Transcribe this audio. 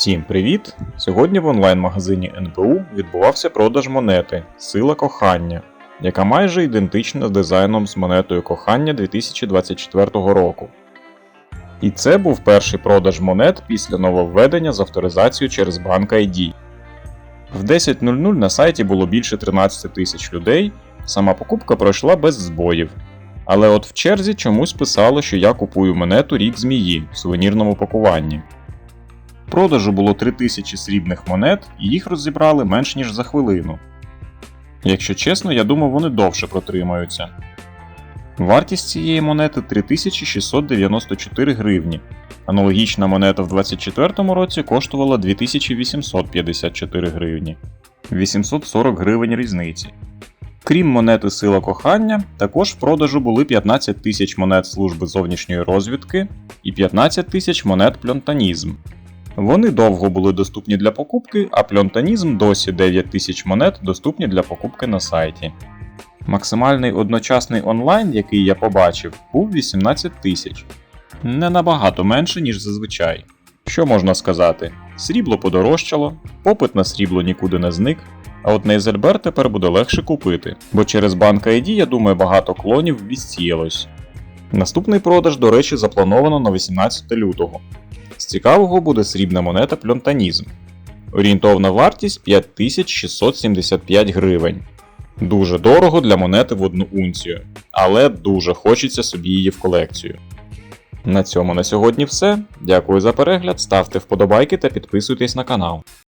Всім привіт! Сьогодні в онлайн-магазині НБУ відбувався продаж монети Сила кохання, яка майже ідентична з дизайном з монетою кохання 2024 року. І це був перший продаж монет після нововведення з авторизацією через банк ID. В 10.00 на сайті було більше 13 тисяч людей, сама покупка пройшла без збоїв. Але от в черзі чомусь писало, що я купую монету рік змії в сувенірному пакуванні. Продажу було 3000 срібних монет, і їх розібрали менш ніж за хвилину. Якщо чесно, я думав, вони довше протримаються. Вартість цієї монети 3694 гривні. Аналогічна монета в 2024 році коштувала 2854 гривні. 840 гривень різниці. Крім монети Сила кохання, також в продажу були 15 тисяч монет служби зовнішньої розвідки і 15 тисяч монет пльонтанізм. Вони довго були доступні для покупки, а пльонтанізм досі 9 тисяч монет доступні для покупки на сайті. Максимальний одночасний онлайн, який я побачив, був 18 тисяч. Не набагато менше, ніж зазвичай. Що можна сказати? Срібло подорожчало, попит на срібло нікуди не зник, а от на Езельбер тепер буде легше купити, бо через банк ID, я думаю, багато клонів відсіялось. Наступний продаж, до речі, заплановано на 18 лютого. З цікавого буде срібна монета пльонтанізм. Орієнтовна вартість 5675 гривень. Дуже дорого для монети в одну унцію, але дуже хочеться собі її в колекцію. На цьому на сьогодні все. Дякую за перегляд, ставте вподобайки та підписуйтесь на канал.